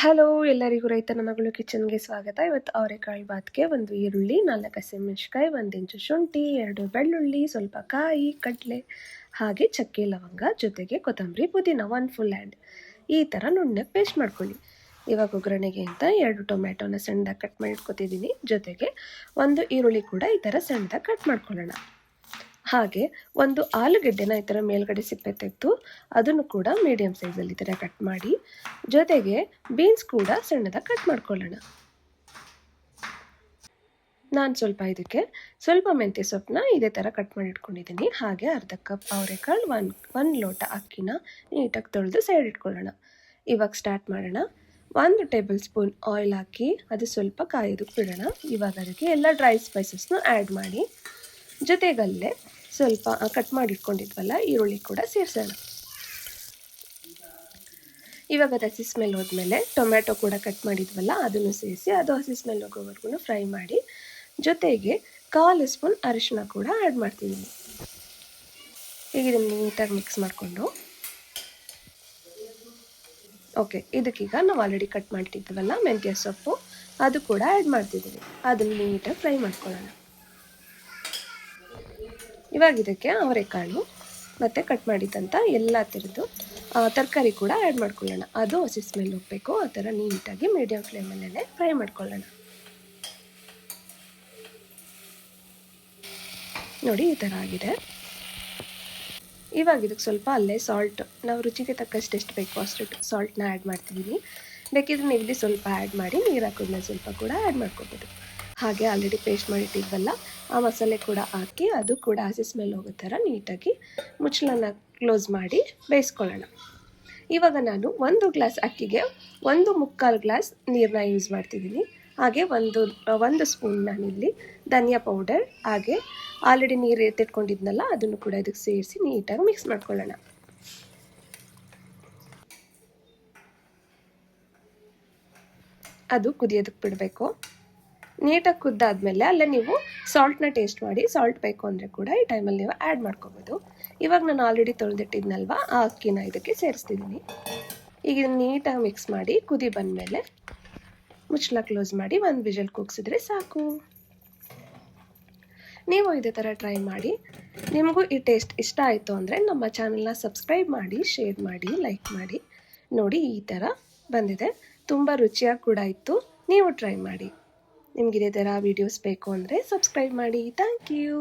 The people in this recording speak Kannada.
ಹಲೋ ಎಲ್ಲರಿಗೂ ರೈತ ಮಗಳು ಕಿಚನ್ಗೆ ಸ್ವಾಗತ. ಇವತ್ತು ಅವರೆಕಾಳು ಬಾತ್ಗೆ ಒಂದು ಈರುಳ್ಳಿ, ನಾಲ್ಕು ಹಸಿಮೆಣ್ಸಿಕಾಯಿ ಒಂದು ಇಂಚು ಶುಂಠಿ, ಎರಡು ಬೆಳ್ಳುಳ್ಳಿ, ಸ್ವಲ್ಪ ಕಾಯಿ, ಕಡಲೆ, ಹಾಗೆ ಚಕ್ಕೆ ಲವಂಗ ಜೊತೆಗೆ ಕೊತ್ತಂಬರಿ, ಪುದೀನ ಒನ್ ಫುಲ್ ಹ್ಯಾಂಡ್ ಈ ಥರ ನುಣ್ಣಗೆ ಪೇಸ್ಟ್ ಮಾಡ್ಕೊಳ್ಳಿ. ಇವಾಗ ಒಗ್ಗರಣೆಗೆ ಅಂತ ಎರಡು ಟೊಮ್ಯಾಟೊನ ಸಣ್ಣದಾಗಿ ಕಟ್ ಮಾಡಿ ಇಟ್ಕೊತಿದ್ದೀನಿ ಜೊತೆಗೆ ಒಂದು ಈರುಳ್ಳಿ ಕೂಡ ಈ ಥರ ಸಣ್ಣದಾಗಿ ಕಟ್ ಮಾಡ್ಕೊಳ್ಳೋಣ. ಹಾಗೆ ಒಂದು ಆಲೂಗೆಡ್ಡೆನ ಈ ಥರ ಮೇಲ್ಗಡೆ ಸಿಪ್ಪೆ ತೆಗೆದು ಅದನ್ನು ಕೂಡ ಮೀಡಿಯಮ್ ಸೈಜಲ್ಲಿ ಈ ಥರ ಕಟ್ ಮಾಡಿ, ಜೊತೆಗೆ ಬೀನ್ಸ್ ಕೂಡ ಸಣ್ಣದಾಗಿ ಕಟ್ ಮಾಡ್ಕೊಳ್ಳೋಣ. ನಾನು ಸ್ವಲ್ಪ ಇದಕ್ಕೆ ಸ್ವಲ್ಪ ಮೆಂತ್ಯ ಸೊಪ್ಪನ್ನ ಇದೇ ಥರ ಕಟ್ ಮಾಡಿ ಇಟ್ಕೊಂಡಿದ್ದೀನಿ. ಹಾಗೆ ಅರ್ಧ ಕಪ್ ಅವರೆಕಾಳು ಒನ್ ಒಂದು ಲೋಟ ಅಕ್ಕಿನ ನೀಟಾಗಿ ತೊಳೆದು ಸೈಡ್ ಇಟ್ಕೊಳ್ಳೋಣ. ಇವಾಗ ಸ್ಟಾರ್ಟ್ ಮಾಡೋಣ. ಒಂದು ಟೇಬಲ್ ಸ್ಪೂನ್ ಆಯಿಲ್ ಹಾಕಿ ಅದು ಸ್ವಲ್ಪ ಕಾಯೋದಕ್ಕೆ ಬಿಡೋಣ. ಇವಾಗ ಅದಕ್ಕೆ ಎಲ್ಲ ಡ್ರೈ ಸ್ಪೈಸಸ್ನ ಆ್ಯಡ್ ಮಾಡಿ. ಜೊತೆಗಲ್ಲೇ ಸ್ವಲ್ಪ ಕಟ್ ಮಾಡಿ ಇಟ್ಕೊಂಡಿದ್ವಲ್ಲ ಈರುಳ್ಳಿ ಕೂಡ ಸೇರಿಸೋಣ. ಇವಾಗ ಅದು ಹಸಿ ಸ್ಮೆಲ್ ಹೋದ್ಮೇಲೆ ಟೊಮ್ಯಾಟೊ ಕೂಡ ಕಟ್ ಮಾಡಿದ್ವಲ್ಲ, ಅದನ್ನು ಸೇರಿಸಿ ಅದು ಹಸಿ ಸ್ಮೆಲ್ ಹೋಗೋವರೆಗೂ ಫ್ರೈ ಮಾಡಿ, ಜೊತೆಗೆ ಕಾಲು ಸ್ಪೂನ್ ಅರಿಶಿನ ಕೂಡ ಆ್ಯಡ್ ಮಾಡ್ತಿದ್ದೀನಿ ಈಗ ಇದನ್ನು ನೀಟಾಗಿ ಮಿಕ್ಸ್ ಮಾಡಿಕೊಂಡು. ಓಕೆ ಇದಕ್ಕೀಗ ನಾವು ಆಲ್ರೆಡಿ ಕಟ್ ಮಾಡ್ತಿದ್ದೀವಲ್ಲ ಮೆಂತ್ಯ ಸೊಪ್ಪು, ಅದು ಕೂಡ ಆ್ಯಡ್ ಮಾಡ್ತಿದ್ದೀವಿ ಅದನ್ನು ನೀಟಾಗಿ ಫ್ರೈ ಮಾಡ್ಕೊಳ್ಳೋಣ. ಇವಾಗ ಇದಕ್ಕೆ ಅವರೆಕಾಳು ಮತ್ತು ಕಟ್ ಮಾಡಿದಂಥ ಎಲ್ಲ ಥರದ್ದು ತರಕಾರಿ ಕೂಡ ಆ್ಯಡ್ ಮಾಡ್ಕೊಳ್ಳೋಣ. ಅದು ಹಸಿ ಸ್ಮೆಲ್ ಹೋಗಬೇಕು, ಆ ಥರ ನೀಟಾಗಿ ಮೀಡಿಯಮ್ ಫ್ಲೇಮಲ್ಲೇ ಫ್ರೈ ಮಾಡ್ಕೊಳ್ಳೋಣ. ನೋಡಿ, ಈ ಥರ ಆಗಿದೆ. ಇವಾಗ ಇದಕ್ಕೆ ಸ್ವಲ್ಪ ಅಲ್ಲೇ ಸಾಲ್ಟ್ ನಾವು ರುಚಿಗೆ ತಕ್ಕಷ್ಟು ಎಷ್ಟು ಬೇಕು ಅಷ್ಟು ಸಾಲ್ಟ್ನ ಆ್ಯಡ್ ಮಾಡ್ತಿದ್ದೀನಿ ಬೇಕಿದ್ರೆ ನೀವು ಸ್ವಲ್ಪ ಆ್ಯಡ್ ಮಾಡಿ ನೀರು ಹಾಕೋದನ್ನ ಸ್ವಲ್ಪ ಕೂಡ ಆ್ಯಡ್ ಮಾಡ್ಕೋಬೋದು. ಹಾಗೆ ಆಲ್ರೆಡಿ ಪೇಸ್ಟ್ ಮಾಡಿಟ್ಟಿದ್ವಲ್ಲ, ಆ ಮಸಾಲೆ ಕೂಡ ಹಾಕಿ ಅದು ಕೂಡ ಹಸಿ ಸ್ಮೆಲ್ ಹೋಗೋ ಥರ ನೀಟಾಗಿ ಮುಚ್ಚಳನ ಕ್ಲೋಸ್ ಮಾಡಿ ಬೇಯಿಸ್ಕೊಳ್ಳೋಣ. ಇವಾಗ ನಾನು ಒಂದು ಗ್ಲಾಸ್ ಅಕ್ಕಿಗೆ ಒಂದು ಮುಕ್ಕಾಲು ಗ್ಲಾಸ್ ನೀರನ್ನ ಯೂಸ್ ಮಾಡ್ತಿದ್ದೀನಿ. ಹಾಗೆ ಒಂದು ಒಂದು ಸ್ಪೂನ್ ನಾನಿಲ್ಲಿ ಧನಿಯಾ ಪೌಡರ್ ಹಾಗೆ ಆಲ್ರೆಡಿ ನೀರು ಎತ್ತಿಟ್ಕೊಂಡಿದ್ನಲ್ಲ, ಅದನ್ನು ಕೂಡ ಇದಕ್ಕೆ ಸೇರಿಸಿ ನೀಟಾಗಿ ಮಿಕ್ಸ್ ಮಾಡ್ಕೊಳ್ಳೋಣ. ಅದು ಕುದಿಯೋದಕ್ಕೆ ಬಿಡಬೇಕು. ನೀಟಾಗಿ ಕುದ್ದಾದಮೇಲೆ ಅಲ್ಲೇ ನೀವು ಸಾಲ್ಟ್ನ ಟೇಸ್ಟ್ ಮಾಡಿ ಸಾಲ್ಟ್ ಬೇಕು ಅಂದರೆ ಕೂಡ ಈ ಟೈಮಲ್ಲಿ ನೀವು ಆ್ಯಡ್ ಮಾಡ್ಕೋಬೋದು. ಇವಾಗ ನಾನು ಆಲ್ರೆಡಿ ತೊಳೆದಿಟ್ಟಿದ್ನಲ್ವ? ಆ ಅಕ್ಕಿನ ಇದಕ್ಕೆ ಸೇರಿಸ್ತಿದ್ದೀನಿ. ಈಗ ನೀಟಾಗಿ ಮಿಕ್ಸ್ ಮಾಡಿ ಕುದಿ ಬಂದಮೇಲೆ ಮುಚ್ಚಳ ಕ್ಲೋಸ್ ಮಾಡಿ ಒಂದು ವಿಜಲ್ ಕೂಗ್ಸಿದ್ರೆ ಸಾಕು. ನೀವು ಇದೇ ಥರ ಟ್ರೈ ಮಾಡಿ. ನಿಮಗೂ ಈ ಟೇಸ್ಟ್ ಇಷ್ಟ ಆಯಿತು ಅಂದರೆ ನಮ್ಮ ಚಾನಲ್ನ ಸಬ್ಸ್ಕ್ರೈಬ್ ಮಾಡಿ ಶೇರ್ ಮಾಡಿ ಲೈಕ್ ಮಾಡಿ. ನೋಡಿ ಈ ಥರ ಬಂದಿದೆ. ತುಂಬ ರುಚಿಯಾಗಿ ಕೂಡ ಇತ್ತು. ನೀವು ಟ್ರೈ ಮಾಡಿ. ನಿಮ್ಗೆ ಇದೇ ಥರ ವೀಡಿಯೋಸ್ ಬೇಕು ಅಂದರೆ ಸಬ್ಸ್ಕ್ರೈಬ್ ಮಾಡಿ. Thank you